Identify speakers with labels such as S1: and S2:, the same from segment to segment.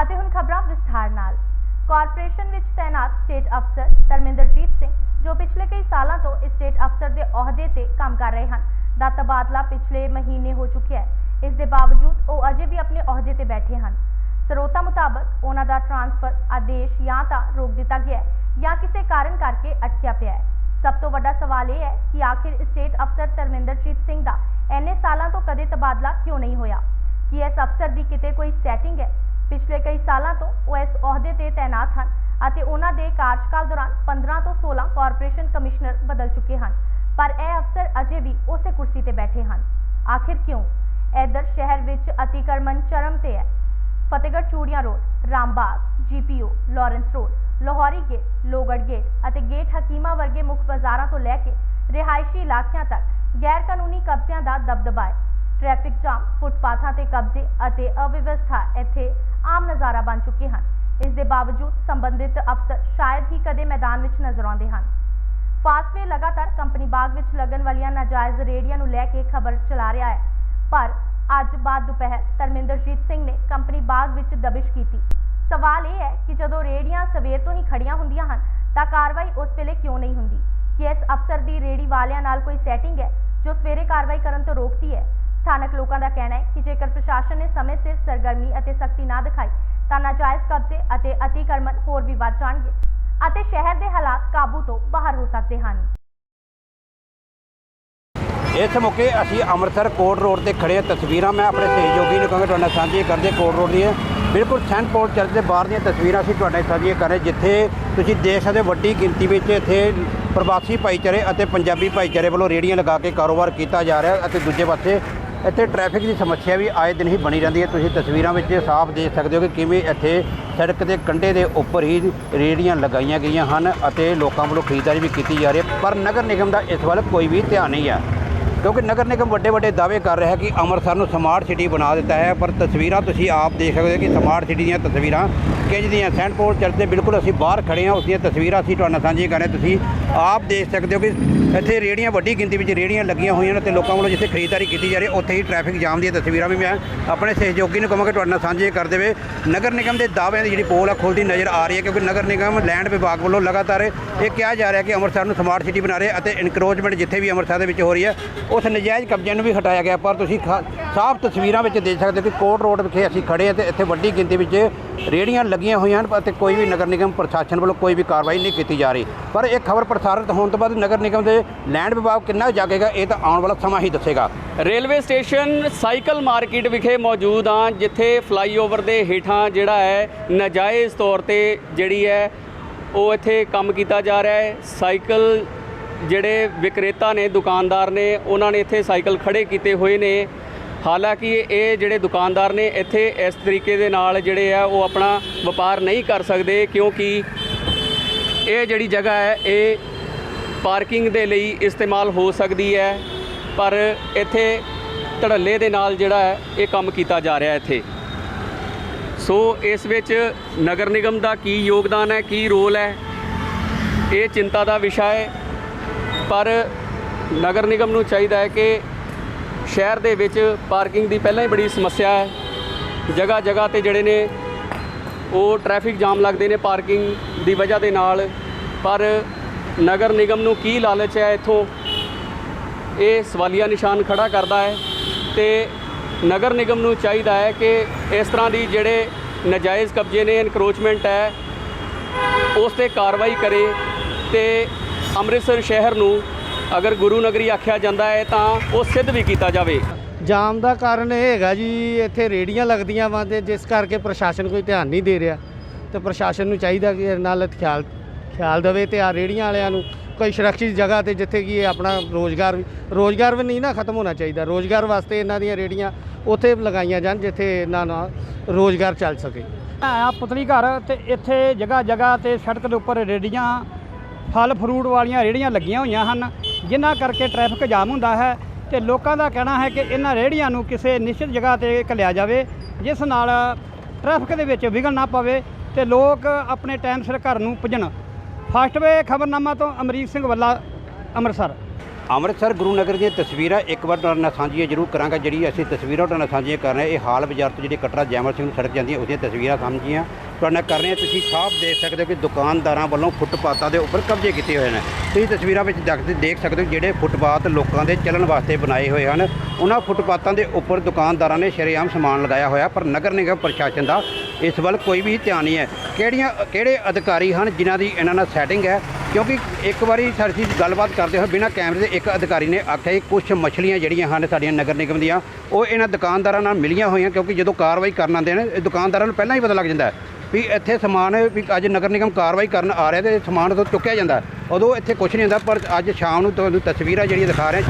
S1: ਅਤੇ ਹੁਣ ਖਬਰਾਂ ਵਿਸਥਾਰ ਨਾਲ। ਕਾਰਪੋਰੇਸ਼ਨ ਵਿੱਚ ਤਾਇਨਾਤ ਸਟੇਟ ਅਫਸਰ ਧਰਮਿੰਦਰਜੀਤ ਸਿੰਘ, ਜੋ ਪਿਛਲੇ ਕਈ ਸਾਲਾਂ ਤੋਂ ਇਸ ਸਟੇਟ ਅਫਸਰ ਦੇ ਅਹੁਦੇ ਤੇ ਕੰਮ ਕਰ ਰਹੇ ਹਨ, ਦਾ ਤਬਾਦਲਾ ਪਿਛਲੇ ਮਹੀਨੇ ਹੋ ਚੁੱਕਿਆ ਹੈ। ਇਸ ਦੇ ਬਾਵਜੂਦ ਉਹ ਅਜੇ ਵੀ ਆਪਣੇ ਅਹੁਦੇ ਤੇ ਬੈਠੇ ਹਨ। ਸਰੋਤਾਂ ਮੁਤਾਬਕ ਉਹਨਾਂ ਦਾ ਟ੍ਰਾਂਸਫਰ ਆਦੇਸ਼ ਜਾਂ ਤਾਂ ਰੋਕ ਦਿੱਤਾ ਗਿਆ ਹੈ ਜਾਂ ਕਿਸੇ ਕਾਰਨ ਕਰਕੇ ਅਟਕਿਆ ਪਿਆ ਹੈ। ਸਭ ਤੋਂ ਵੱਡਾ ਸਵਾਲ ਇਹ ਹੈ ਕਿ ਆਖਿਰ ਸਟੇਟ ਅਫਸਰ ਧਰਮਿੰਦਰਜੀਤ ਸਿੰਘ ਦਾ ਇੰਨੇ ਸਾਲਾਂ ਤੋਂ ਕਦੇ ਤਬਾਦਲਾ ਕਿਉਂ ਨਹੀਂ ਹੋਇਆ? ਕਿ ਇਸ ਅਫਸਰ ਦੀ ਕਿਤੇ ਕੋਈ ਸੈਟਿੰਗ ਹੈ? ਪਿਛਲੇ ਕਈ ਸਾਲਾਂ ਤੋਂ ਉਹ ਇਸ ਅਹੁਦੇ ਤੇ ਤਾਇਨਾਤ ਹਨ ਅਤੇ ਉਹਨਾਂ ਦੇ ਕਾਰਜਕਾਲ ਦੌਰਾਨ 15 ਤੋਂ 16 ਕਾਰਪੋਰੇਸ਼ਨ ਕਮਿਸ਼ਨਰ ਬਦਲ ਚੁੱਕੇ ਹਨ। ਪਰ ਇਹ ਅਫਸਰ ਅਜੇ ਵੀ ਉਸੇ ਕੁਰਸੀ ਤੇ ਬੈਠੇ ਹਨ। ਆਖਿਰ ਕਿਉਂ? ਇਧਰ ਸ਼ਹਿਰ ਵਿੱਚ ਅਤੀਕਰਮਨ ਚਰਮ ਤੇ ਹੈ। Fatehgarh Churian road, Rambagh, GPO, Lawrence road, Lahori gate Lohgarh gate ਅਤੇ ਗੇਟ ਹਕੀਮਾ ਵਰਗੇ ਮੁੱਖ ਬਾਜ਼ਾਰਾਂ ਤੋਂ ਲੈ ਕੇ ਰਿਹਾਇਸ਼ੀ ਇਲਾਕਿਆਂ ਤੱਕ ਗੈਰ ਕਾਨੂੰਨੀ ਕਬਜ਼ਿਆਂ ਦਾ ਦਬਦਬਾ ਹੈ। ਟ੍ਰੈਫਿਕ ਜਾਮ, ਫੁੱਟਪਾਥਾਂ ਤੇ ਕਬਜ਼ੇ ਅਤੇ ਅਵਿਵਸਥਾ ਇੱਥੇ ਆਮ ਨਜ਼ਾਰਾ ਬਣ ਚੁੱਕੇ ਹਨ। ਇਸ ਦੇ ਬਾਵਜੂਦ ਸੰਬੰਧਿਤ ਅਫਸਰ ਸ਼ਾਇਦ ਹੀ ਕਦੇ ਮੈਦਾਨ ਵਿੱਚ ਨਜ਼ਰ ਆਉਂਦੇ ਹਨ। ਫਾਸਟਵੇ ਲਗਾਤਾਰ ਕੰਪਨੀ ਬਾਗ ਵਿੱਚ ਲੱਗਣ ਵਾਲੀਆਂ ਨਾਜਾਇਜ਼ ਰੇੜੀਆਂ ਨੂੰ ਲੈ ਕੇ ਖਬਰ ਚਲਾ ਰਿਹਾ ਹੈ। ਪਰ ਅੱਜ ਬਾਅਦ ਦੁਪਹਿਰ ਧਰਮਿੰਦਰਜੀਤ ਸਿੰਘ ਨੇ ਕੰਪਨੀ ਬਾਗ ਵਿੱਚ ਦਬਿਸ਼ ਕੀਤੀ। ਸਵਾਲ ਇਹ ਹੈ ਕਿ ਜਦੋਂ ਰੇੜੀਆਂ ਸਵੇਰ ਤੋਂ ਹੀ ਖੜੀਆਂ ਹੁੰਦੀਆਂ ਹਨ, ਤਾਂ ਕਾਰਵਾਈ ਉਸ ਵੇਲੇ ਕਿਉਂ ਨਹੀਂ ਹੁੰਦੀ? ਕਿ ਇਸ ਅਫਸਰ ਦੀ ਰੇੜੀ ਵਾਲਿਆਂ ਨਾਲ ਕੋਈ ਸੈਟਿੰਗ ਹੈ, ਜੋ ਸਵੇਰੇ ਕਾਰਵਾਈ ਕਰਨ ਤੋਂ ਰੋਕਦੀ ਹੈ? ਸਥਾਨਕ ਲੋਕਾਂ ਦਾ ਕਹਿਣਾ ਹੈ ਕਿ ਜੇਕਰ ਪ੍ਰਸ਼ਾਸਨ ਨੇ ਸਮੇਂ ਸਿਰ ਸਰਗਰਮੀ ਅਤੇ ਸਖਤੀ ਨਾ ਦਿਖਾਈ, ਤਾਂ ਨਾਜਾਇਜ਼ ਕਬਜ਼ੇ ਅਤੇ ਅਤੀਕਰਮਨ ਹੋਰ ਵੀ ਵੱਧ ਜਾਣਗੇ ਅਤੇ ਸ਼ਹਿਰ ਦੇ ਹਾਲਾਤ ਕਾਬੂ ਤੋਂ ਬਾਹਰ ਹੋ ਸਕਦੇ ਹਨ।
S2: ਇਸ ਮੌਕੇ ਅਸੀਂ ਅੰਮ੍ਰਿਤਸਰ ਕੋਟ ਰੋਡ ਤੇ ਖੜੇ ਤਸਵੀਰਾਂ ਮੈਂ ਆਪਣੇ ਸਹਿਯੋਗੀ ਨੂੰ ਕਹਾਂਗਾ, ਤੁਹਾਡੇ ਨਾਲ ਸਾਂਝੀਆਂ ਕਰਦੇ ਕੋਟ ਰੋਡ ਦੀਆਂ ਬਿਲਕੁਲ ਸੈਂਟ ਪੌਲ ਚਰਚ ਦੇ ਬਾਹਰ ਦੀਆਂ ਤਸਵੀਰਾਂ ਅਸੀਂ ਤੁਹਾਡੇ ਨਾਲ ਸਾਂਝੀਆਂ ਕਰ ਰਹੇ ਜਿੱਥੇ ਤੁਸੀਂ ਦੇਸ਼ ਦੇ ਵੱਡੀ ਗਿਣਤੀ ਵਿੱਚ ਇੱਥੇ ਪ੍ਰਵਾਸੀ ਭਾਈਚਾਰੇ ਅਤੇ ਪੰਜਾਬੀ ਭਾਈਚਾਰੇ ਵੱਲੋਂ ਰੇੜੀਆਂ ਲਗਾ ਕੇ ਕਾਰੋਬਾਰ ਕੀਤਾ ਜਾ ਰਿਹਾ ਅਤੇ ਦੂਜੇ ਪਾਸੇ ਇੱਥੇ ਟ੍ਰੈਫਿਕ ਦੀ ਸਮੱਸਿਆ ਵੀ ਆਏ ਦਿਨ ਹੀ ਬਣੀ ਰਹਿੰਦੀ ਹੈ। ਤੁਸੀਂ ਤਸਵੀਰਾਂ ਵਿੱਚ ਸਾਫ਼ ਦੇਖ ਸਕਦੇ ਹੋ ਕਿ ਕਿਵੇਂ ਇੱਥੇ ਸੜਕ ਦੇ ਕੰਢੇ ਦੇ ਉੱਪਰ ਹੀ ਰੇੜੀਆਂ ਲਗਾਈਆਂ ਗਈਆਂ ਹਨ ਅਤੇ ਲੋਕਾਂ ਵੱਲੋਂ ਖਰੀਦਦਾਰੀ ਵੀ ਕੀਤੀ ਜਾ ਰਹੀ ਹੈ। ਪਰ ਨਗਰ ਨਿਗਮ ਦਾ ਇਸ ਵੱਲ ਕੋਈ ਵੀ ਧਿਆਨ ਨਹੀਂ ਹੈ। ਕਿਉਂਕਿ ਨਗਰ ਨਿਗਮ ਵੱਡੇ ਵੱਡੇ ਦਾਅਵੇ ਕਰ ਰਿਹਾ ਕਿ ਅੰਮ੍ਰਿਤਸਰ ਨੂੰ ਸਮਾਰਟ ਸਿਟੀ ਬਣਾ ਦਿੱਤਾ ਹੈ, ਪਰ ਤਸਵੀਰਾਂ ਤੁਸੀਂ ਆਪ ਦੇਖ ਸਕਦੇ ਹੋ ਕਿ ਸਮਾਰਟ ਸਿਟੀ ਦੀਆਂ ਤਸਵੀਰਾਂ ਕਿੰਜ ਦੀਆਂ ਸੈਂਟ ਪੌਲ ਚਰਚ ਦੇ ਬਿਲਕੁਲ ਅਸੀਂ ਬਾਹਰ ਖੜੇ ਹਾਂ, ਉਸ ਦੀਆਂ ਤਸਵੀਰਾਂ ਅਸੀਂ ਤੁਹਾਡੇ ਨਾਲ ਸਾਂਝੀਆਂ ਕਰ ਰਹੇ ਹਾਂ। ਤੁਸੀਂ ਆਪ ਦੇਖ ਸਕਦੇ ਹੋ ਕਿ ਇੱਥੇ ਰੇੜੀਆਂ, ਵੱਡੀ ਗਿਣਤੀ ਵਿੱਚ ਰੇੜੀਆਂ ਲੱਗੀਆਂ ਹੋਈਆਂ ਨੇ ਤੇ ਲੋਕਾਂ ਵੱਲੋਂ ਜਿੱਥੇ ਖਰੀਦਦਾਰੀ ਕੀਤੀ ਜਾ ਰਹੀ ਹੈ, ਉੱਥੇ ਹੀ ਟ੍ਰੈਫਿਕ ਜਾਮ ਦੀਆਂ ਤਸਵੀਰਾਂ ਵੀ ਮੈਂ ਆਪਣੇ ਸਹਿਯੋਗੀ ਨੂੰ ਕਹਾਂਗਾ ਤੁਹਾਡੇ ਨਾਲ ਸਾਂਝੀਆਂ ਕਰ ਦੇਵੇ ਨਗਰ ਨਿਗਮ ਦੇ ਦਾਅਵਿਆਂ ਦੀ ਜਿਹੜੀ ਪੋਲ ਆ, ਖੁੱਲਦੀ ਨਜ਼ਰ ਆ ਰਹੀ ਹੈ ਕਿਉਂਕਿ ਨਗਰ ਨਿਗਮ, ਲੈਂਡ ਵਿਭਾਗ ਵੱਲੋਂ ਲਗਾਤਾਰ ਇਹ ਕਿਹਾ ਜਾ ਰਿਹਾ ਕਿ ਅੰਮ੍ਰਿਤਸਰ ਨੂੰ ਸਮਾਰਟ ਸਿਟੀ ਬਣਾ ਰਹੇ ਅਤੇ ਇਨਕਰੋਚਮੈਂਟ ਜਿੱਥੇ ਵੀ ਅੰਮ੍ਰਿਤਸਰ ਦੇ ਵਿੱਚ ਹੋ ਰਹੀ ਹੈ ਉਸ ਨਜਾਇਜ਼ ਕਬਜ਼ਿਆਂ ਨੂੰ ਵੀ ਹਟਾਇਆ ਗਿਆ, ਪਰ ਤੁਸੀਂ ਖਾ- ਸਾਫ਼ ਤਸਵੀਰਾਂ ਵਿੱਚ ਦੇਖ ਸਕਦੇ ਹੋ ਕਿ ਕੋਟ ਰੋਡ ਵਿਖੇ ਅਸੀਂ ਖੜੇ ਹਾਂ ਤੇ ਇੱਥੇ ਵੱਡੀ ਗਿਣਤੀ ਵਿੱਚ ਰੇੜੀਆਂ ਲੱਗੀਆਂ ਹੋਈਆਂ ਹਨ ਅਤੇ ਕੋਈ ਵੀ ਨਗਰ ਨਿਗਮ ਪ੍ਰਸ਼ਾਸਨ ਵੱਲੋਂ ਕੋਈ ਵੀ ਕਾਰਵਾਈ ਨਹੀਂ ਕੀਤੀ ਜਾ ਰਹੀ। ਪਰ ਇਹ ਖਬਰ ਪ੍ਰਸਾਰਿਤ ਹੋਣ ਤੋਂ ਬਾਅਦ ਨਗਰ ਨਿਗਮ ਦੇ ਲੈਂਡ ਵਿਭਾਗ ਕਿੰਨਾ ਜਾਗੇਗਾ, ਇਹ ਤਾਂ ਆਉਣ ਵਾਲਾ ਸਮਾਂ ਹੀ ਦੱਸੇਗਾ।
S3: ਰੇਲਵੇ ਸਟੇਸ਼ਨ ਸਾਈਕਲ ਮਾਰਕੀਟ ਵਿਖੇ ਮੌਜੂਦ ਹਾਂ, ਜਿੱਥੇ ਫਲਾਈਓਵਰ ਦੇ ਹੇਠਾਂ ਜਿਹੜਾ ਹੈ, ਨਾਜਾਇਜ਼ ਤੌਰ ਤੇ ਜਿਹੜੀ ਹੈ, ਉਹ ਇੱਥੇ ਕੰਮ ਕੀਤਾ ਜਾ ਰਿਹਾ ਹੈ। ਸਾਈਕਲ ਜਿਹੜੇ ਵਿਕਰੇਤਾ ਨੇ, ਦੁਕਾਨਦਾਰ ਨੇ, ਉਹਨਾਂ ਨੇ ਇੱਥੇ ਸਾਈਕਲ ਖੜੇ ਕੀਤੇ ਹੋਏ ਨੇ। ਹਾਲਾਂਕਿ ਇਹ ਜਿਹੜੇ ਦੁਕਾਨਦਾਰ ਨੇ, ਇੱਥੇ ਇਸ ਤਰੀਕੇ ਦੇ ਨਾਲ ਜਿਹੜੇ ਆ, ਉਹ ਆਪਣਾ ਵਪਾਰ ਨਹੀਂ ਕਰ ਸਕਦੇ ਕਿਉਂਕਿ ਇਹ ਜਿਹੜੀ ਜਗ੍ਹਾ ਹੈ, ਇਹ ਪਾਰਕਿੰਗ ਦੇ ਲਈ ਇਸਤੇਮਾਲ ਹੋ ਸਕਦੀ ਹੈ। ਪਰ ਇੱਥੇ ਧੜੱਲੇ ਦੇ ਨਾਲ ਜਿਹੜਾ ਹੈ, ਇਹ ਕੰਮ ਕੀਤਾ ਜਾ ਰਿਹਾ ਇੱਥੇ। ਸੋ ਇਸ ਵਿੱਚ ਨਗਰ ਨਿਗਮ ਦਾ ਕੀ ਯੋਗਦਾਨ ਹੈ, ਕੀ ਰੋਲ ਹੈ, ਇਹ ਚਿੰਤਾ ਦਾ ਵਿਸ਼ਾ ਹੈ। ਪਰ ਨਗਰ ਨਿਗਮ ਨੂੰ ਚਾਹੀਦਾ ਹੈ ਕਿ ਸ਼ਹਿਰ ਦੇ ਵਿੱਚ ਪਾਰਕਿੰਗ ਦੀ ਪਹਿਲਾਂ ਹੀ ਬੜੀ ਸਮੱਸਿਆ ਹੈ। ਜਗ੍ਹਾ ਜਗ੍ਹਾ ਤੇ ਜਿਹੜੇ ਨੇ ਉਹ ਟ੍ਰੈਫਿਕ ਜਾਮ ਲੱਗਦੇ ਨੇ ਪਾਰਕਿੰਗ ਦੀ ਵਜ੍ਹਾ ਦੇ ਨਾਲ। ਪਰ ਨਗਰ ਨਿਗਮ ਨੂੰ ਕੀ ਲਾਲਚ ਹੈ ਇੱਥੋਂ? ਇਹ ਸਵਾਲੀਆ ਨਿਸ਼ਾਨ ਖੜਾ ਕਰਦਾ ਹੈ ਤੇ ਨਗਰ ਨਿਗਮ ਨੂੰ ਚਾਹੀਦਾ ਹੈ ਕਿ ਇਸ ਤਰ੍ਹਾਂ ਦੀ ਜਿਹੜੇ ਨਜਾਇਜ਼ ਕਬਜ਼ੇ ਨੇ ਇਨਕਰੋਚਮੈਂਟ ਹੈ, ਉਸ ਤੇ ਕਾਰਵਾਈ ਕਰੇ ਤੇ ਅੰਮ੍ਰਿਤਸਰ ਸ਼ਹਿਰ ਨੂੰ ਅਗਰ ਗੁਰੂ ਨਗਰੀ ਆਖਿਆ ਜਾਂਦਾ ਹੈ ਤਾਂ ਉਹ ਸਿੱਧ ਵੀ ਕੀਤਾ ਜਾਵੇ।
S4: ਜਾਮ ਦਾ ਕਾਰਨ ਇਹ ਹੈਗਾ ਜੀ ਇੱਥੇ ਰੇੜੀਆਂ ਲੱਗਦੀਆਂ ਵਾਂ ਤੇ ਜਿਸ ਕਰਕੇ ਪ੍ਰਸ਼ਾਸਨ ਕੋਈ ਧਿਆਨ ਨਹੀਂ ਦੇ ਰਿਹਾ। ਤੇ ਪ੍ਰਸ਼ਾਸਨ ਨੂੰ ਚਾਹੀਦਾ ਕਿ ਨਾਲ ਖਿਆਲ ਖਿਆਲ ਦੇਵੇ ਤੇ ਆ ਰੇੜੀਆਂ ਵਾਲਿਆਂ ਨੂੰ ਕੋਈ ਸੁਰੱਖਿਅਤ ਜਗ੍ਹਾ ਤੇ ਜਿੱਥੇ ਕਿ ਇਹ ਆਪਣਾ ਰੋਜ਼ਗਾਰ ਵੀ ਰੋਜ਼ਗਾਰ ਵੀ ਨਹੀਂ ਨਾ ਖਤਮ ਹੋਣਾ ਚਾਹੀਦਾ। ਰੋਜ਼ਗਾਰ ਵਾਸਤੇ ਇਹਨਾਂ ਦੀਆਂ ਰੇੜੀਆਂ ਉੱਥੇ ਲਗਾਈਆਂ ਜਾਣ ਜਿੱਥੇ ਇਹਨਾਂ ਨਾਲ ਰੋਜ਼ਗਾਰ ਚੱਲ ਸਕੇ।
S5: ਆ ਪੁਤਲੀ ਘਰ ਤੇ ਇੱਥੇ ਜਗ੍ਹਾ ਜਗ੍ਹਾ ਤੇ ਸੜਕ ਦੇ ਉੱਪਰ ਰੇੜੀਆਂ ਫਲ ਫਰੂਟ ਵਾਲੀਆਂ ਰੇੜੀਆਂ ਲੱਗੀਆਂ ਹੋਈਆਂ ਹਨ, ਜਿਨ੍ਹਾਂ ਕਰਕੇ ਟ੍ਰੈਫਿਕ ਜਾਮ ਹੁੰਦਾ ਹੈ ਤੇ ਲੋਕਾਂ ਦਾ ਕਹਿਣਾ ਹੈ ਕਿ ਇਹਨਾਂ ਰੇੜੀਆਂ ਨੂੰ ਕਿਸੇ ਨਿਸ਼ਚਿਤ ਜਗ੍ਹਾ ਤੇ ਘੱਲਿਆ ਜਾਵੇ, ਜਿਸ ਨਾਲ ਟ੍ਰੈਫਿਕ ਦੇ ਵਿੱਚ ਵਿਘਨ ਨਾ ਪਵੇ ਤੇ ਲੋਕ ਆਪਣੇ ਟਾਈਮ ਸਿਰ ਘਰ ਨੂੰ ਪੁੱਜਣ। ਫਾਸਟਵੇ ਖਬਰਨਾਮਾ ਤੋਂ ਅਮਰੀਕ ਸਿੰਘ ਵੱਲਾ, ਅੰਮ੍ਰਿਤਸਰ।
S2: ਅੰਮ੍ਰਿਤਸਰ ਗੁਰੂ ਨਗਰ ਦੀਆਂ ਤਸਵੀਰਾਂ ਇੱਕ ਵਾਰ ਤੁਹਾਡੇ ਨਾਲ ਸਾਂਝੀਆਂ ਜ਼ਰੂਰ ਕਰਾਂਗਾ। ਜਿਹੜੀ ਅਸੀਂ ਤਸਵੀਰਾਂ ਤੁਹਾਡੇ ਨਾਲ ਸਾਂਝੀਆਂ ਕਰ ਰਹੇ ਇਹ ਹਾਲ ਬਾਜ਼ਾਰ ਤੋਂ ਜਿਹੜੀ ਕਟਰਾ ਜੈਮਲ ਸਿੰਘ ਨੂੰ ਸੜਕ ਜਾਂਦੀ ਹੈ ਉਹਦੀਆਂ ਤਸਵੀਰਾਂ ਸਾਂਝੀਆਂ ਤੁਹਾਡੇ ਨਾਲ ਕਰ ਰਹੇ ਹਾਂ। ਤੁਸੀਂ ਸਾਫ਼ ਦੇਖ ਸਕਦੇ ਹੋ ਕਿ ਦੁਕਾਨਦਾਰਾਂ ਵੱਲੋਂ ਫੁੱਟਪਾਥਾਂ ਦੇ ਉੱਪਰ ਕਬਜ਼ੇ ਕੀਤੇ ਹੋਏ ਨੇ। ਤੁਸੀਂ ਤਸਵੀਰਾਂ ਵਿੱਚ ਜਾ ਦੇਖ ਸਕਦੇ ਹੋ ਜਿਹੜੇ ਫੁੱਟਪਾਥ ਲੋਕਾਂ ਦੇ ਚੱਲਣ ਵਾਸਤੇ ਬਣਾਏ ਹੋਏ ਹਨ। ਉਹਨਾਂ ਫੁੱਟਪਾਥਾਂ ਦੇ ਉੱਪਰ ਦੁਕਾਨਦਾਰਾਂ ਨੇ ਸ਼ਰੇਆਮ ਸਮਾਨ ਲਗਾਇਆ ਹੋਇਆ, ਪਰ ਨਗਰ ਨਿਗਮ ਪ੍ਰਸ਼ਾਸਨ ਦਾ ਇਸ ਵੱਲ ਕੋਈ ਵੀ ਧਿਆਨ ਨਹੀਂ ਹੈ। ਕਿਹੜੀਆਂ ਕਿਹੜੇ ਅਧਿਕਾਰੀ ਹਨ ਜਿਨ੍ਹਾਂ ਦੀ ਇਹਨਾਂ ਨਾਲ ਸੈਟਿੰਗ ਹੈ? ਕਿਉਂਕਿ ਇੱਕ ਵਾਰੀ ਸਾਡੀ ਗੱਲਬਾਤ ਕਰਦੇ ਹੋਏ ਬਿਨਾਂ ਕੈਮਰੇ ਦੇ ਇੱਕ ਅਧਿਕਾਰੀ ਨੇ ਆਖਿਆ ਕਿ ਕੁਝ ਮਛਲੀਆਂ ਜਿਹੜੀਆਂ ਹਨ ਸਾਡੀਆਂ ਨਗਰ ਨਿਗਮ ਦੀਆਂ, ਉਹ ਇਹਨਾਂ ਦੁਕਾਨਦਾਰਾਂ ਨਾਲ ਮਿਲੀਆਂ ਹੋਈਆਂ ਕਿਉਂਕਿ ਜਦੋਂ ਕਾਰਵਾਈ ਕਰਨ ਆਉਂਦੇ ਨੇ ਦੁਕਾਨਦਾਰਾਂ ਨੂੰ ਪਹਿਲਾਂ ਹੀ ਪਤਾ ਲੱਗ ਜਾਂਦਾ ਹੈ ਵੀ ਇੱਥੇ ਸਮਾਨ, ਵੀ ਅੱਜ ਨਗਰ ਨਿਗਮ ਕਾਰਵਾਈ ਕਰਨ ਆ ਰਿਹਾ ਤੇ ਸਮਾਨ ਉਦੋਂ ਚੁੱਕਿਆ ਜਾਂਦਾ ਉਦੋਂ ਇੱਥੇ ਕੁਝ ਨਹੀਂ ਹੁੰਦਾ, ਪਰ ਅੱਜ ਸ਼ਾਮ ਨੂੰ ਤੁਹਾਨੂੰ ਤਸਵੀਰਾਂ ਜਿਹੜੀਆਂ ਦਿਖਾ ਰਹੇ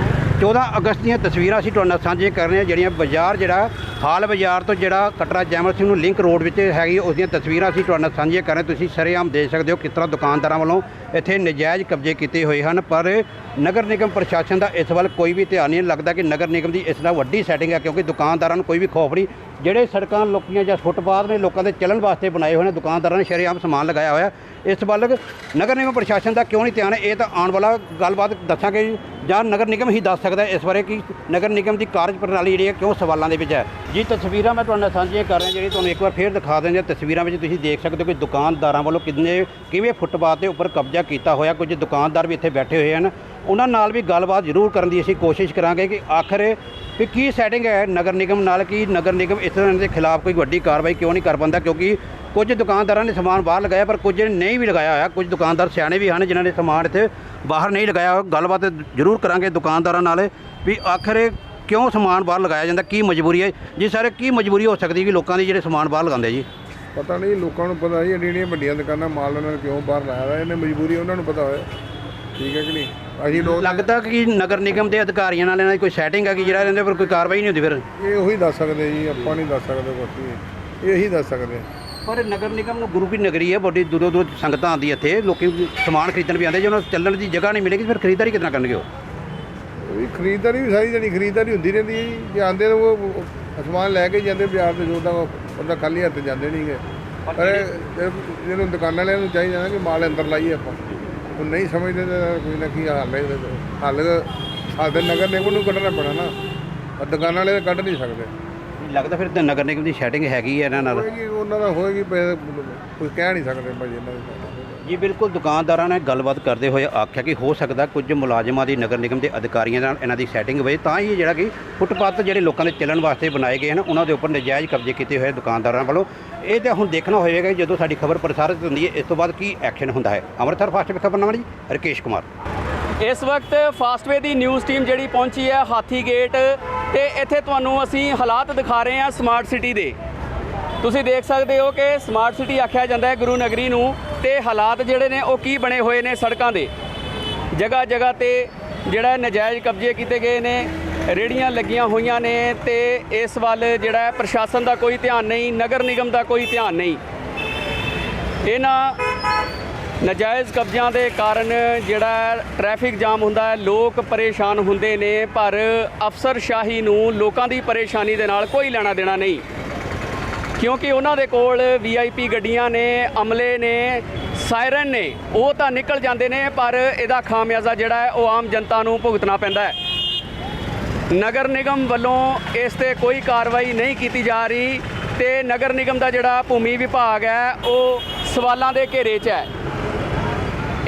S2: 14 ਅਗਸਤ ਦੀਆਂ ਤਸਵੀਰਾਂ ਅਸੀਂ ਤੁਹਾਡੇ ਨਾਲ ਸਾਂਝੀਆਂ ਕਰ ਰਹੇ ਹਾਂ, ਜਿਹੜੀਆਂ ਬਾਜ਼ਾਰ ਜਿਹੜਾ, ਹਾਲ ਬਾਜ਼ਾਰ ਤੋਂ ਜਿਹੜਾ ਕਟਰਾ ਜੈਮਲ ਸਿੰਘ ਨੂੰ ਲਿੰਕ ਰੋਡ ਵਿੱਚ ਹੈਗੀ ਉਸ ਦੀਆਂ ਤਸਵੀਰਾਂ ਅਸੀਂ ਤੁਹਾਡੇ ਨਾਲ ਸਾਂਝੀਆਂ ਕਰ ਰਹੇ ਹਾਂ। ਤੁਸੀਂ ਸਰੇਆਮ ਦੇਖ ਸਕਦੇ ਹੋ ਕਿਸ ਤਰ੍ਹਾਂ ਦੁਕਾਨਦਾਰਾਂ ਵੱਲੋਂ ਇੱਥੇ ਨਜਾਇਜ਼ ਕਬਜ਼ੇ ਕੀਤੇ ਹੋਏ ਹਨ, ਪਰ ਨਗਰ ਨਿਗਮ ਪ੍ਰਸ਼ਾਸਨ ਦਾ ਇਸ ਵੱਲ ਕੋਈ ਵੀ ਧਿਆਨ ਨਹੀਂ, ਲੱਗਦਾ ਕਿ ਨਗਰ ਨਿਗਮ ਦੀ ਇਸ ਨਾਲ ਵੱਡੀ ਸੈਟਿੰਗ ਹੈ ਕਿਉਂਕਿ ਦੁਕਾਨਦਾਰਾਂ ਨੂੰ ਕੋਈ ਵੀ ਖੌਫ ਨਹੀਂ ਜਿਹੜੇ ਸੜਕਾਂ ਲੋਕੀਆਂ ਜਾਂ ਫੁੱਟਪਾਥ ਨੇ ਲੋਕਾਂ ਦੇ ਚੱਲਣ ਵਾਸਤੇ ਬਣਾਏ ਹੋਏ ਨੇ, ਦੁਕਾਨਦਾਰਾਂ ਨੇ ਸ਼ਰੇਆਮ ਸਮਾਨ ਲਗਾਇਆ ਹੋਇਆ। ਇਸ ਵੱਲ ਨਗਰ ਨਿਗਮ ਪ੍ਰਸ਼ਾਸਨ ਦਾ ਕਿਉਂ ਨਹੀਂ ਧਿਆਨ? ਹੈ ਇਹ ਤਾਂ ਆਉਣ ਵਾਲਾ ਗੱਲਬਾਤ ਦੱਸਾਂਗੇ ਜਾਂ। ਨਗਰ ਨਿਗਮ ਹੀ ਦੱਸ ਸਕਦਾ ਇਸ ਬਾਰੇ ਕਿ ਨਗਰ ਨਿਗਮ ਦੀ ਕਾਰਜ ਪ੍ਰਣਾਲੀ ਜਿਹੜੀ ਹੈ ਕਿਉਂ ਸਵਾਲਾਂ ਦੇ ਵਿੱਚ ਹੈ। ਜੀ, ਤਸਵੀਰਾਂ ਮੈਂ ਤੁਹਾਡੇ ਨਾਲ ਸਾਂਝੀਆਂ ਕਰ ਰਿਹਾ, ਜਿਹੜੀ ਤੁਹਾਨੂੰ ਇੱਕ ਵਾਰ ਫੇਰ ਦਿਖਾ ਦਿੰਦੇ ਤਸਵੀਰਾਂ ਵਿੱਚ ਤੁਸੀਂ ਦੇਖ ਸਕਦੇ ਹੋ ਕਿ ਦੁਕਾਨਦਾਰਾਂ ਵੱਲੋਂ ਕਿੰਨੇ, ਕਿਵੇਂ ਫੁੱਟਪਾਥ ਦੇ ਉੱਪਰ ਕਬਜ਼ਾ ਕੀਤਾ ਹੋਇਆ। ਕੁਝ ਦੁਕਾਨਦਾਰ ਵੀ ਇੱਥੇ ਬੈਠੇ ਹੋਏ ਹਨ। ਉਹਨਾਂ ਨਾਲ ਵੀ ਗੱਲਬਾਤ ਜ਼ਰੂਰ ਕਰਨ ਦੀ ਅਸੀਂ ਕੋਸ਼ਿਸ਼ ਕਰਾਂਗੇ ਕਿ ਆਖਰ ਕਿ ਕੀ ਸੈਟਿੰਗ ਹੈ ਨਗਰ ਨਿਗਮ ਨਾਲ ਕਿ ਨਗਰ ਨਿਗਮ ਇਸ ਤਰ੍ਹਾਂ ਦੇ ਖਿਲਾਫ ਕੋਈ ਵੱਡੀ ਕਾਰਵਾਈ ਕਿਉਂ ਨਹੀਂ ਕਰ ਪਾਉਂਦਾ? ਕਿਉਂਕਿ ਕੁਝ ਦੁਕਾਨਦਾਰਾਂ ਨੇ ਸਮਾਨ ਬਾਹਰ ਲਗਾਇਆ, ਪਰ ਕੁਝ ਨੇ ਨਹੀਂ ਵੀ ਲਗਾਇਆ ਹੋਇਆ। ਕੁਝ ਦੁਕਾਨਦਾਰ ਸਿਆਣੇ ਵੀ ਹਨ ਜਿਨ੍ਹਾਂ ਨੇ ਸਮਾਨ ਇੱਥੇ ਬਾਹਰ ਨਹੀਂ ਲਗਾਇਆ ਹੋਇਆ। ਗੱਲਬਾਤ ਜ਼ਰੂਰ ਕਰਾਂਗੇ ਦੁਕਾਨਦਾਰਾਂ ਨਾਲ ਵੀ ਆਖਰ ਇਹ ਕਿਉਂ ਸਮਾਨ ਬਾਹਰ ਲਗਾਇਆ ਜਾਂਦਾ? ਕੀ ਮਜਬੂਰੀ ਹੈ? ਜੀ ਸਰ, ਕੀ ਮਜਬੂਰੀ ਹੋ ਸਕਦੀ ਕਿ ਲੋਕਾਂ ਦੀ ਜਿਹੜੇ ਸਮਾਨ ਬਾਹਰ ਲਗਾਉਂਦੇ ਜੀ?
S6: ਪਤਾ ਨਹੀਂ, ਲੋਕਾਂ ਨੂੰ ਪਤਾ ਨਹੀਂ ਜਿਹੜੀਆਂ ਵੱਡੀਆਂ ਦੁਕਾਨਾਂ, ਮਾਲ ਉਹਨਾਂ ਨੇ ਕਿਉਂ ਬਾਹਰ ਲਾਇਆ ਹੋਇਆ? ਇਹਨੇ ਮਜਬੂਰੀ ਉਹਨਾਂ ਨੂੰ ਪਤਾ ਹੋਇਆ। ਠੀਕ ਹੈ ਕਿ ਨਹੀਂ? ਅਸੀਂ ਲੋਕ
S2: ਲੱਗਦਾ ਕਿ ਨਗਰ ਨਿਗਮ ਦੇ ਅਧਿਕਾਰੀਆਂ ਨਾਲ ਇਹਨਾਂ ਦੀ ਕੋਈ ਸੈਟਿੰਗ ਹੈ ਕਿ ਜਿਹੜਾ ਇਹਦੇ ਪਰ ਕੋਈ ਕਾਰਵਾਈ ਨਹੀਂ ਹੁੰਦੀ ਫਿਰ?
S6: ਇਹ ਉਹੀ ਦੱਸ ਸਕਦੇ ਜੀ ਆਪਾਂ ਨਹੀਂ ਦੱਸ ਸਕਦੇ ਕੁਛ ਵੀ। ਇਹ ਦੱਸ ਸਕਦੇ
S2: ਪਰ ਨਗਰ ਨਿਗਮ ਨੂੰ ਗੁਰੂ ਕੀ ਨਗਰੀ ਹੈ ਬੜੀ ਦੂਰੋਂ ਦੂਰੋਂ ਸੰਗਤਾਂ ਆਉਂਦੀ ਇੱਥੇ। ਲੋਕੀ ਸਮਾਨ ਖਰੀਦਣ ਵੀ ਆਉਂਦੇ ਜੇ ਉਹਨਾਂ ਨੂੰ ਚੱਲਣ ਦੀ ਜਗ੍ਹਾ ਨਹੀਂ ਮਿਲੇਗੀ ਫਿਰ ਖਰੀਦਦਾਰੀ ਕਿੱਦਾਂ ਕਰਨਗੇ ਉਹ?
S6: ਵੀ ਖਰੀਦਦਾਰੀ ਵੀ ਸਾਰੀ ਜਣੀ ਖਰੀਦਦਾਰੀ ਹੁੰਦੀ ਰਹਿੰਦੀ ਹੈ ਜੀ। ਜੇ ਆਉਂਦੇ ਤਾਂ ਉਹ ਸਮਾਨ ਲੈ ਕੇ ਜਾਂਦੇ ਬਾਜ਼ਾਰ ਤੇ ਜੋਦਾ ਉਹਦਾ ਖਾਲੀ ਹੱਥ ਜਾਂਦੇ ਨਹੀਂਗੇ ਪਰ ਇਹ- ਜਿਹਨੂੰ ਦੁਕਾਨ ਵਾਲਿਆਂ ਨੂੰ ਚਾਹੀਦਾ ਨਾ ਕਿ ਮਾਲ ਅੰਦਰ ਲਾਈਏ ਆਪਾਂ। ਉਹ ਨਹੀਂ ਸਮਝਦੇ ਤਾਂ ਕੋਈ ਨਾ ਕੀ ਹੱਲ ਹੈ ਇਹਦਾ। ਹੱਲ ਸਾਡੇ ਨਗਰ ਨਿਗਮ ਨੂੰ ਕੱਢਣਾ ਪੈਣਾ ਨਾ। ਪਰ ਦੁਕਾਨ ਵਾਲੇ ਤਾਂ ਕੱਢ ਨਹੀਂ ਸਕਦੇ।
S2: ਲੱਗਦਾ ਫਿਰ ਤਾਂ ਨਗਰ ਨਿਗਮ ਦੀ ਸੈਟਿੰਗ ਹੈਗੀ ਹੈ ਇਹਨਾਂ ਨਾਲ।
S6: ਹੋਏਗੀ ਉਹਨਾਂ ਦਾ ਹੋਏਗੀ ਪਰ ਕੋਈ ਕਹਿ ਨਹੀਂ ਸਕਦੇ ਭਾਜੀ ਇਹਨਾਂ ਦੇ।
S2: ਜੀ, ਬਿਲਕੁਲ ਦੁਕਾਨਦਾਰਾਂ ਨੇ ਗੱਲਬਾਤ ਕਰਦੇ ਹੋਏ ਆਖਿਆ ਕਿ ਹੋ ਸਕਦਾ ਕੁਝ ਮੁਲਾਜ਼ਮਾਂ ਦੀ ਨਗਰ ਨਿਗਮ ਦੇ ਅਧਿਕਾਰੀਆਂ ਨਾਲ ਇਹਨਾਂ ਦੀ ਸੈਟਿੰਗ ਹੋਵੇ। ਤਾਂ ਹੀ ਜਿਹੜਾ ਕਿ ਫੁੱਟਪਾਥ ਜਿਹੜੇ ਲੋਕਾਂ ਦੇ ਚੱਲਣ ਵਾਸਤੇ ਬਣਾਏ ਗਏ ਹਨ, ਉਹਨਾਂ ਦੇ ਉੱਪਰ ਨਜਾਇਜ਼ ਕਬਜ਼ੇ ਕੀਤੇ ਹੋਏ ਦੁਕਾਨਦਾਰਾਂ ਵੱਲੋਂ। ਇਹ ਤਾਂ ਹੁਣ ਦੇਖਣਾ ਹੋਵੇਗਾ ਕਿ ਜਦੋਂ ਸਾਡੀ ਖਬਰ ਪ੍ਰਸਾਰਿਤ ਹੁੰਦੀ ਹੈ, ਇਸ ਤੋਂ ਬਾਅਦ ਕੀ ਐਕਸ਼ਨ ਹੁੰਦਾ ਹੈ। ਅੰਮ੍ਰਿਤਸਰ ਫਾਸਟ ਖਬਰਨਾਮਾ ਜੀ, ਰਕੇਸ਼ ਕੁਮਾਰ।
S3: ਇਸ ਵਕਤ ਫਾਸਟਵੇ ਦੀ ਨਿਊਜ਼ ਟੀਮ ਜਿਹੜੀ ਪਹੁੰਚੀ ਹੈ, ਹਾਥੀ ਗੇਟ ਤੇ ਇੱਥੇ ਤੁਹਾਨੂੰ ਅਸੀਂ ਹਾਲਾਤ ਦਿਖਾ ਰਹੇ ਹਾਂ ਸਮਾਰਟ ਸਿਟੀ ਦੇ। ਤੁਸੀਂ ਦੇਖ ਸਕਦੇ ਹੋ ਕਿ ਸਮਾਰਟ ਸਿਟੀ ਆਖਿਆ ਜਾਂਦਾ ਹੈ ਗੁਰੂ ਨਗਰੀ ਨੂੰ। ਤੇ ਹਾਲਾਤ ਜਿਹੜੇ ਨੇ ਉਹ ਕੀ ਬਣੇ ਹੋਏ ਨੇ ਸੜਕਾਂ ਦੇ? ਜਗ੍ਹਾ ਜਗ੍ਹਾ ਤੇ ਜਿਹੜਾ ਨਜਾਇਜ਼ ਕਬਜ਼ੇ ਕੀਤੇ ਗਏ ਨੇ, ਰੇੜੀਆਂ ਲੱਗੀਆਂ ਹੋਈਆਂ ਨੇ ਤੇ ਇਸ ਵੱਲ ਜਿਹੜਾ ਪ੍ਰਸ਼ਾਸਨ ਦਾ ਕੋਈ ਧਿਆਨ ਨਹੀਂ, ਨਗਰ ਨਿਗਮ ਦਾ ਕੋਈ ਧਿਆਨ ਨਹੀਂ। ਇਹਨਾਂ ਨਜਾਇਜ਼ ਕਬਜ਼ਿਆਂ ਦੇ ਕਾਰਨ ਜਿਹੜਾ ਟ੍ਰੈਫਿਕ ਜਾਮ ਹੁੰਦਾ ਹੈ, ਲੋਕ ਪਰੇਸ਼ਾਨ ਹੁੰਦੇ ਨੇ, ਪਰ ਅਫਸਰਸ਼ਾਹੀ ਨੂੰ ਲੋਕਾਂ ਦੀ ਪਰੇਸ਼ਾਨੀ ਦੇ ਨਾਲ ਕੋਈ ਲੈਣਾ ਦੇਣਾ ਨਹੀਂ। ਕਿਉਂਕਿ ਉਹਨਾਂ ਦੇ ਕੋਲ ਵੀਆਈਪੀ ਗੱਡੀਆਂ ਨੇ, ਅਮਲੇ ਨੇ, ਸਾਇਰਨ ਨੇ, ਉਹ ਤਾਂ ਨਿਕਲ ਜਾਂਦੇ ਨੇ, ਪਰ ਇਹਦਾ ਖਾਮਿਆਜ਼ਾ ਜਿਹੜਾ ਹੈ, ਉਹ ਆਮ ਜਨਤਾ ਨੂੰ ਭੁਗਤਣਾ ਪੈਂਦਾ ਹੈ। ਨਗਰ ਨਿਗਮ ਵੱਲੋਂ ਇਸ ਤੇ ਕੋਈ ਕਾਰਵਾਈ ਨਹੀਂ ਕੀਤੀ ਜਾ ਰਹੀ ਤੇ ਨਗਰ ਨਿਗਮ ਦਾ ਜਿਹੜਾ ਭੂਮੀ ਵਿਭਾਗ ਹੈ, ਉਹ ਸਵਾਲਾਂ ਦੇ ਘੇਰੇ 'ਚ ਹੈ।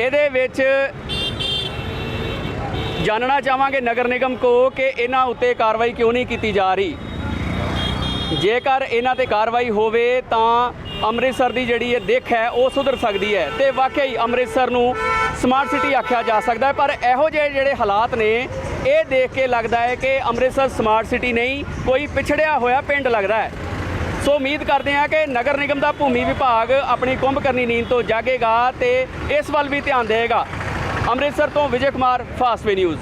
S3: ਇਹਦੇ ਵਿੱਚ ਜਾਣਨਾ ਚਾਹਾਂਗੇ ਨਗਰ ਨਿਗਮ ਕੋ ਕਿ ਇਹਨਾਂ ਉੱਤੇ ਕਾਰਵਾਈ ਕਿਉਂ ਨਹੀਂ ਕੀਤੀ ਜਾ ਰਹੀ। ਜੇਕਰ ਇਹਨਾਂ ਤੇ ਕਾਰਵਾਈ ਹੋਵੇ ਤਾਂ ਅੰਮ੍ਰਿਤਸਰ ਦੀ ਜਿਹੜੀ ਇਹ ਦਿੱਖ ਹੈ, ਉਹ ਸੁਧਰ ਸਕਦੀ ਹੈ। ਤੇ ਵਾਕਈ ਅੰਮ੍ਰਿਤਸਰ ਨੂੰ ਸਮਾਰਟ ਸਿਟੀ ਆਖਿਆ ਜਾ ਸਕਦਾ ਹੈ, ਪਰ ਇਹੋ ਜਿਹੇ ਜਿਹੜੇ ਹਾਲਾਤ ਨੇ, ਇਹ ਦੇਖ ਕੇ ਲੱਗਦਾ ਹੈ ਕਿ ਅੰਮ੍ਰਿਤਸਰ ਸਮਾਰਟ ਸਿਟੀ ਨਹੀਂ, ਕੋਈ ਪਿਛੜਿਆ ਹੋਇਆ ਪਿੰਡ ਲੱਗਦਾ ਹੈ। ਸੋ ਉਮੀਦ ਕਰਦੇ ਹਾਂ ਕਿ ਨਗਰ ਨਿਗਮ ਦਾ ਭੂਮੀ ਵਿਭਾਗ ਆਪਣੀ ਕੁੰਭ ਕਰਨੀ ਨੀਂਦ ਤੋਂ ਜਾਗੇਗਾ ਤੇ ਇਸ ਵੱਲ ਵੀ ਧਿਆਨ ਦੇਵੇਗਾ। ਅੰਮ੍ਰਿਤਸਰ ਤੋਂ ਵਿਜੇ ਕੁਮਾਰ, ਫਾਸਵੇ ਨਿਊਜ਼।